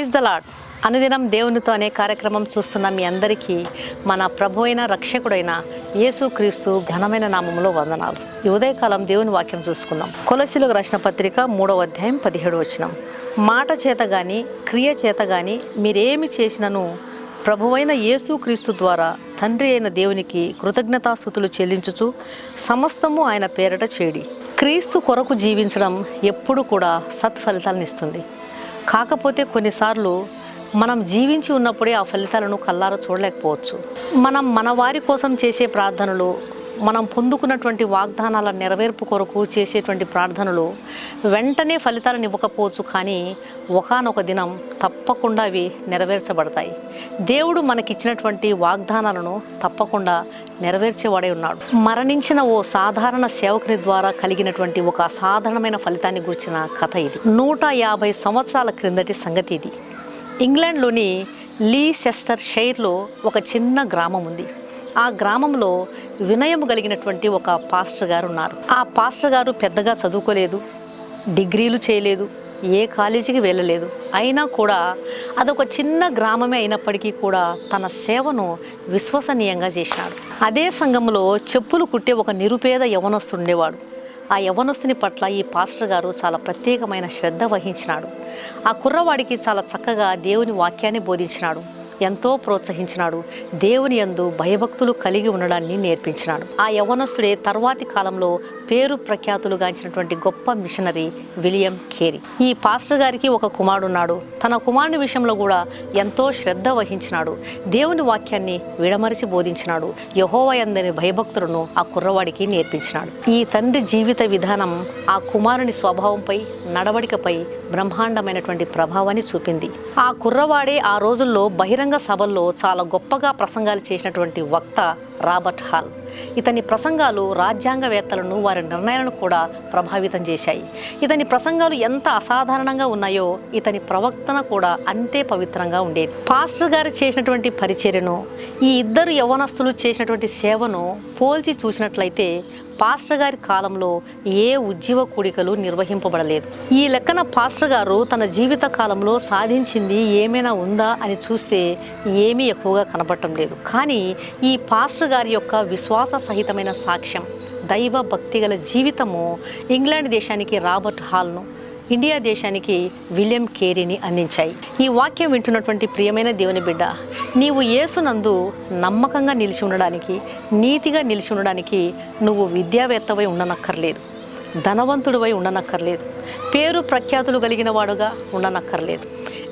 Praise the lord అనుదినం దేవునితో అనే కార్యక్రమం చూస్తున్న మీ అందరికీ మన ప్రభు అయిన రక్షకుడైన యేసుక్రీస్తు ఘనమైన నామములో వందనాలు. ఈ ఉదయకాలం దేవుని వాక్యం చూసుకుందాం. కొలసిలకు రాసిన పత్రిక మూడవ అధ్యాయం పదిహేడు వచనం. మాట చేత కానీ క్రియ చేత కానీ మీరేమి చేసినను ప్రభువైన యేసుక్రీస్తు ద్వారా తండ్రి అయిన దేవునికి కృతజ్ఞతాస్థుతులు చెల్లించుచు సమస్తము ఆయన పేరట చేడి. క్రీస్తు కొరకు జీవించడం ఎప్పుడు కూడా సత్ఫలితాలను ఇస్తుంది. కాకపోతే కొన్నిసార్లు మనం జీవించి ఉన్నప్పుడే ఆ ఫలితాలను కల్లార చూడలేకపోవచ్చు. మనం మన వారి కోసం చేసే ప్రార్థనలు మనం పొందుకున్నటువంటి వాగ్దానాల నెరవేర్పు కొరకు చేసేటువంటి ప్రార్థనలు వెంటనే ఫలితాలను ఇవ్వకపోవచ్చు కానీ ఒకానొక దినం తప్పకుండా అవి నెరవేర్చబడతాయి. దేవుడు మనకిచ్చినటువంటి వాగ్దానాలను తప్పకుండా నెరవేర్చేవాడే ఉన్నాడు. మరణించిన ఓ సాధారణ సేవకుని ద్వారా కలిగినటువంటి ఒక అసాధారణమైన ఫలితాన్ని గురించిన కథ ఇది. నూట యాభై సంవత్సరాల క్రిందటి సంగతి ఇది. ఇంగ్లాండ్లోని లీ సెస్టర్ షైర్లో ఒక చిన్న గ్రామం ఉంది. ఆ గ్రామంలో వినయం కలిగినటువంటి ఒక పాస్టర్ గారు ఉన్నారు. ఆ పాస్టర్ గారు పెద్దగా చదువుకోలేదు డిగ్రీలు చేయలేదు ఏ కాలేజీకి వెళ్ళలేదు. అయినా కూడా అదొక చిన్న గ్రామమే అయినప్పటికీ కూడా తన సేవను విశ్వసనీయంగా చేసినాడు. అదే సంఘంలో చెప్పులు కుట్టే ఒక నిరుపేద యవనస్తుండేవాడు. ఆ యవనస్తుని పట్ల ఈ పాస్టర్ గారు చాలా ప్రత్యేకమైన శ్రద్ధ వహించినాడు. ఆ కుర్రవాడికి చాలా చక్కగా దేవుని వాక్యాన్ని బోధించినాడు. ఎంతో ప్రోత్సహించినాడు. దేవుని యందు భయభక్తులు కలిగి ఉండడాన్ని నేర్పించినాడు. ఆ యవనస్తుడే తర్వాతి కాలంలో పేరు ప్రఖ్యాతులు గాంచినటువంటి గొప్ప మిషనరీ విలియం కేరీ. ఈ పాస్టర్ గారికి ఒక కుమారుడున్నాడు. తన కుమారుని విషయంలో కూడా ఎంతో శ్రద్ధ వహించినాడు. దేవుని వాక్యాన్ని విడమరిచి బోధించినాడు. యహోవయందని భయభక్తులను ఆ కుర్రవాడికి నేర్పించినాడు. ఈ తండ్రి జీవిత విధానం ఆ కుమారుని స్వభావంపై నడవడికపై బ్రహ్మాండమైనటువంటి ప్రభావాన్ని చూపింది. ఆ కుర్రవాడే ఆ రోజుల్లో బహిరంగ సభల్లో చాలా గొప్పగా ప్రసంగాలు చేసినటువంటి వక్త రాబర్ట్ హాల్. ఇతని ప్రసంగాలు రాజ్యాంగవేత్తలను వారి నిర్ణయాలను కూడా ప్రభావితం చేశాయి. ఇతని ప్రసంగాలు ఎంత అసాధారణంగా ఉన్నాయో ఇతని ప్రవక్తన కూడా అంతే పవిత్రంగా ఉండేది. పాస్టర్ గారు చేసినటువంటి పరిచర్యను ఈ ఇద్దరు యవనస్తులు చేసినటువంటి సేవను పోల్చి చూసినట్లయితే పాస్టర్ గారి కాలంలో ఏ ఉజ్జీవ కూడికలు నిర్వహింపబడలేదు. ఈ లెక్కన పాస్టర్ గారు తన జీవిత కాలంలో సాధించింది ఏమైనా ఉందా అని చూస్తే ఏమీ ఎక్కువగా కనపడటం లేదు. కానీ ఈ పాస్టర్ గారి యొక్క విశ్వాస సహితమైన సాక్ష్యం దైవ భక్తి గల జీవితము ఇంగ్లాండ్ దేశానికి రాబర్ట్ హాల్ను ఇండియా దేశానికి విలియం కేరీని అందించాయి. ఈ వాక్యం వింటున్నటువంటి ప్రియమైన దేవుని బిడ్డ నీవు యేసునందు నమ్మకంగా నిలిచి ఉండడానికి నీతిగా నిలిచి ఉండడానికి నువ్వు విద్యావేత్తవై ఉండనక్కర్లేదు. ధనవంతుడివై ఉండనక్కర్లేదు. పేరు ప్రఖ్యాతులు కలిగిన వాడుగా ఉండనక్కర్లేదు.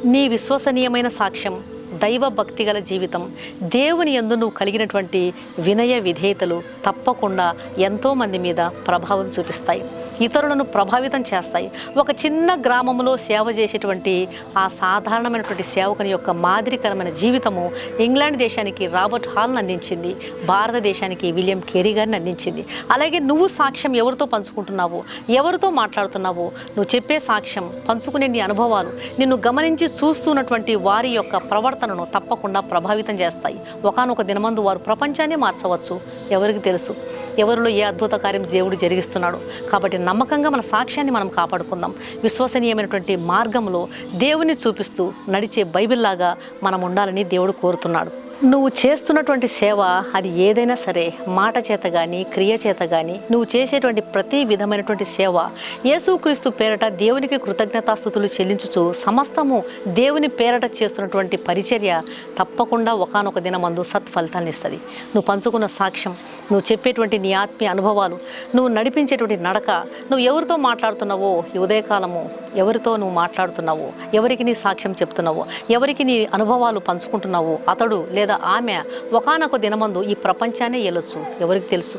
నీ విశ్వసనీయమైన సాక్ష్యం దైవ భక్తి గల జీవితం దేవుని యందు నువ్వు కలిగినటువంటి వినయ విధేయతలు తప్పకుండా ఎంతోమంది మీద ప్రభావం చూపిస్తాయి. ఇతరులను ప్రభావితం చేస్తాయి. ఒక చిన్న గ్రామంలో సేవ చేసేటువంటి ఆ సాధారణమైనటువంటి సేవకుని యొక్క మాదిరికరమైన జీవితము ఇంగ్లాండ్ దేశానికి రాబర్ట్ హాల్ని అందించింది. భారతదేశానికి విలియం కేరీ గారిని అందించింది. అలాగే నువ్వు సాక్ష్యం ఎవరితో పంచుకుంటున్నావు? ఎవరితో మాట్లాడుతున్నావు? నువ్వు చెప్పే సాక్ష్యం పంచుకునే నీ అనుభవాలు నిన్ను గమనించి చూస్తున్నటువంటి వారి యొక్క ప్రవర్తనను తప్పకుండా ప్రభావితం చేస్తాయి. ఒకనొక దినమందు వారు ప్రపంచాన్ని మార్చవచ్చు. ఎవరికి తెలుసు? ఎవరిలో ఏ అద్భుత కార్యం దేవుడు జరిగిస్తున్నాడు? కాబట్టి నమ్మకంగా మన సాక్ష్యాన్ని మనం కాపాడుకుందాం. విశ్వసనీయమైనటువంటి మార్గంలో దేవుని చూపిస్తూ నడిచే బైబిల్లాగా మనం ఉండాలని దేవుడు కోరుతున్నాడు. నువ్వు చేస్తున్నటువంటి సేవ అది ఏదైనా సరే మాట చేత కానీ క్రియ చేత కానీ నువ్వు చేసేటువంటి ప్రతి విధమైనటువంటి సేవ యేసుక్రీస్తు పేరట దేవునికి కృతజ్ఞతాస్థుతులు చెల్లించుచు సమస్తము దేవుని పేరట చేస్తున్నటువంటి పరిచర్య తప్పకుండా ఒకనొక దినమందు సత్ఫలితాన్ని ఇస్తుంది. నువ్వు పంచుకున్న సాక్ష్యం నువ్వు చెప్పేటువంటి నీ ఆత్మీయ అనుభవాలు నువ్వు నడిపించేటువంటి నడక నువ్వు ఎవరితో మాట్లాడుతున్నావో ఈ ఉదయకాలము ఎవరితో నువ్వు మాట్లాడుతున్నావో ఎవరికి నీ సాక్ష్యం చెప్తున్నావో ఎవరికి నీ అనుభవాలు పంచుకుంటున్నావో అతడు లేదా ఆమె ఒకనొక దినమందు ఈ ప్రపంచాన్ని వెళ్ళొచ్చు ఎవరికి తెలుసు?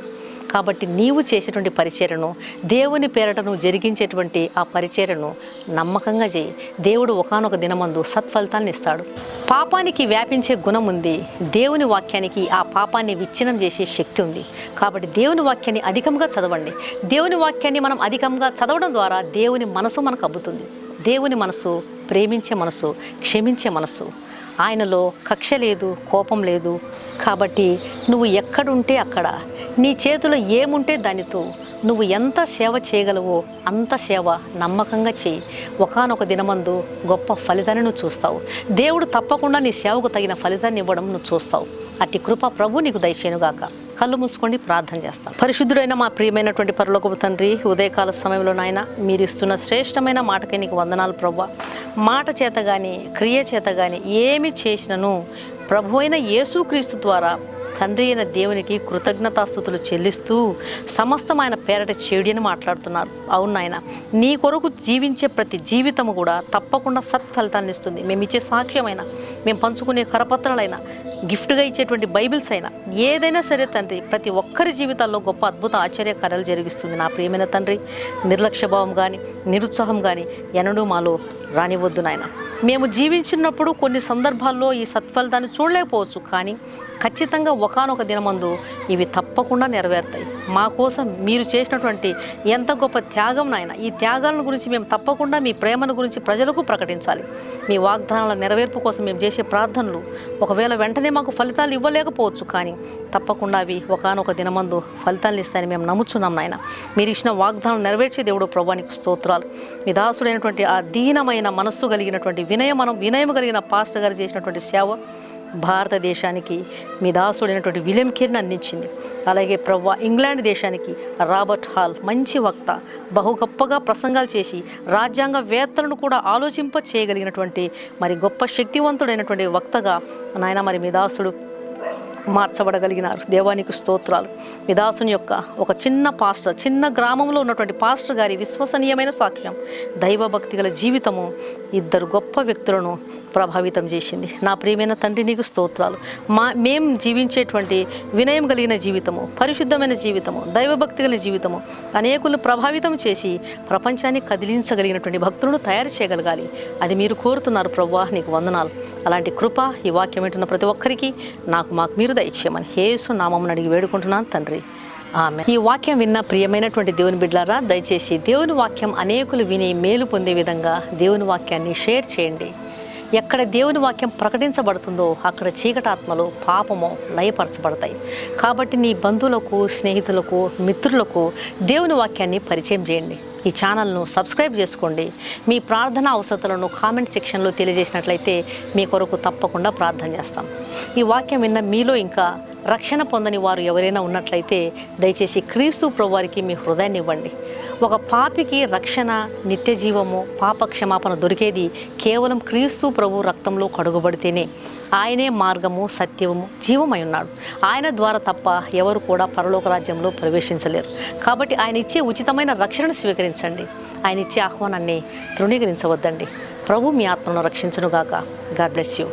కాబట్టి నీవు చేసేటువంటి పరిచర్యను దేవుని పేరటను జరిగించేటువంటి ఆ పరిచర్యను నమ్మకంగా చేయి. దేవుడు ఒకనొక దినమందు సత్ఫలితాన్ని ఇస్తాడు. పాపానికి వ్యాపించే గుణం ఉంది. దేవుని వాక్యానికి ఆ పాపాన్ని విచ్ఛిన్నం చేసే శక్తి ఉంది. కాబట్టి దేవుని వాక్యాన్ని అధికంగా చదవండి. దేవుని వాక్యాన్ని మనం అధికంగా చదవడం ద్వారా దేవుని మనసు మనకు అబ్బుతుంది. దేవుని మనసు ప్రేమించే మనసు క్షమించే మనసు ఆయనలో కక్ష లేదు కోపం లేదు. కాబట్టి నువ్వు ఎక్కడుంటే అక్కడ. నీ చేతిలో ఏముంటే దానితో. నువ్వు ఎంత సేవ చేయగలవో అంత సేవ నమ్మకంగా చేయి. ఒకనొక దినమందు గొప్ప ఫలితాన్ని నువ్వు చూస్తావు. దేవుడు తప్పకుండా నీ సేవకు తగిన ఫలితాన్ని ఇవ్వడం నువ్వు చూస్తావు. అట్టి కృప ప్రభు నీకు దయచేనుగాక కళ్ళు మూసుకోండి ప్రార్థన చేస్తాం. పరిశుద్ధుడైన మా ప్రియమైనటువంటి పరలోకపు తండ్రి ఉదయకాల సమయంలో నాయన మీరు ఇస్తున్న శ్రేష్టమైన మాటకి నీకు వందనాలు ప్రభు మాట చేత కానీ క్రియ చేత కానీ ఏమి చేసినను ప్రభు అయిన యేసుక్రీస్తు ద్వారా తండ్రి అయిన దేవునికి కృతజ్ఞతాస్థుతులు చెల్లిస్తూ సమస్తమైన పేరట చెడు అని మాట్లాడుతున్నారు. అవును నాయన నీ కొరకు జీవించే ప్రతి జీవితము కూడా తప్పకుండా సత్ఫలితాన్ని ఇస్తుంది. మేము ఇచ్చే సాక్ష్యమైనా మేము పంచుకునే కరపత్రాలైనా గిఫ్ట్గా ఇచ్చేటువంటి బైబిల్స్ అయినా ఏదైనా సరే తండ్రి ప్రతి ఒక్కరి జీవితాల్లో గొప్ప అద్భుత ఆశ్చర్యకార్యాలు జరిగిస్తుంది. నా ప్రియమైన తండ్రి నిర్లక్ష్యభావం కానీ నిరుత్సాహం కానీ ఎన్నడూ మాలో రానివద్దు నాయన. మేము జీవించినప్పుడు కొన్ని సందర్భాల్లో ఈ సత్ఫలితాన్ని చూడలేకపోవచ్చు కానీ ఖచ్చితంగా ఒకానొక దినమందు ఇవి తప్పకుండా నెరవేరుతాయి. మా కోసం మీరు చేసినటువంటి ఎంత గొప్ప త్యాగం నాయన ఈ త్యాగాలను గురించి మేము తప్పకుండా మీ ప్రేమను గురించి ప్రజలకు ప్రకటించాలి. మీ వాగ్దానాల నెరవేర్పు కోసం మేము చేసే ప్రార్థనలు ఒకవేళ వెంటనే మాకు ఫలితాలు ఇవ్వలేకపోవచ్చు కానీ తప్పకుండా అవి ఒకనొక దినమందు ఫలితాలు ఇస్తాయని మేము నమ్ముచున్నాం నాయన. మీరు ఇచ్చిన వాగ్దానం నెరవేర్చే దేవుడు ప్రభానికి స్తోత్రాలు. మీ దాసుడైనటువంటి ఆ దీనమైన మనస్సు కలిగినటువంటి వినయమనం వినయం కలిగిన పాస్టర్ గారు చేసినటువంటి సేవ భారతదేశానికి మీ దాసుడైనటువంటి విలియం కిర్న్ అందించింది. అలాగే ప్రవ్వ ఇంగ్లాండ్ దేశానికి రాబర్ట్ హాల్ మంచి వక్త బహు గొప్పగా ప్రసంగాలు చేసి రాజ్యాంగ వేత్తలను కూడా ఆలోచింప చేయగలిగినటువంటి మరి గొప్ప శక్తివంతుడైనటువంటి వక్తగా నాయన మరి మీ దాసుడు మార్చబడగలిగినారు. దేవానికి స్తోత్రాలు. విదాసుని యొక్క ఒక చిన్న పాస్టర్ చిన్న గ్రామంలో ఉన్నటువంటి పాస్టర్ గారి విశ్వసనీయమైన సాక్ష్యం దైవభక్తి గల జీవితము ఇద్దరు గొప్ప వ్యక్తులను ప్రభావితం చేసింది. నా ప్రియమైన తండ్రి నీకు స్తోత్రాలు. మా మేం జీవించేటువంటి వినయం కలిగిన జీవితము పరిశుద్ధమైన జీవితము దైవభక్తి కలిగిన జీవితము అనేకులను ప్రభావితం చేసి ప్రపంచాన్ని కదిలించగలిగినటువంటి భక్తులను తయారు చేయగలగాలి. అది మీరు కోరుతున్నారు ప్రవ్వా నీకు వందనాలు. అలాంటి కృప ఈ వాక్యం వింటున్న ప్రతి ఒక్కరికి నాకు మాకు మీరు దయచేయమని హేసు నామం అడిగి వేడుకుంటున్నాను తండ్రి. ఆమె ఈ వాక్యం విన్న ప్రియమైనటువంటి దేవుని బిడ్డలారా దయచేసి దేవుని వాక్యం అనేకులు విని మేలు పొందే విధంగా దేవుని వాక్యాన్ని షేర్ చేయండి. ఎక్కడ దేవుని వాక్యం ప్రకటించబడుతుందో అక్కడ చీకటాత్మలు పాపము లయపరచబడతాయి. కాబట్టి నీ బంధువులకు స్నేహితులకు మిత్రులకు దేవుని వాక్యాన్ని పరిచయం చేయండి. ఈ ఛానల్ను సబ్స్క్రైబ్ చేసుకోండి. మీ ప్రార్థన అవసరతలను కామెంట్ సెక్షన్లో తెలియజేసినట్లయితే మీ కొరకు తప్పకుండా ప్రార్థన చేస్తాం. ఈ వాక్యం విన్న మీలో ఇంకా రక్షణ పొందని వారు ఎవరైనా ఉన్నట్లయితే దయచేసి క్రీస్తు ప్రభువారికి మీ హృదయాన్ని ఇవ్వండి. ఒక పాపికి రక్షణ నిత్య జీవము పాప క్షమాపణ దొరికేది కేవలం క్రీస్తు ప్రభు రక్తంలో కడుగుబడితేనే. ఆయనే మార్గము సత్యము జీవమై ఉన్నాడు. ఆయన ద్వారా తప్ప ఎవరు కూడా పరలోక రాజ్యంలో ప్రవేశించలేరు. కాబట్టి ఆయన ఇచ్చే ఉచితమైన రక్షణను స్వీకరించండి. ఆయన ఇచ్చే ఆహ్వానాన్ని తృణీకరించవద్దండి. ప్రభు మీ ఆత్మను రక్షించునుగాక. God bless you.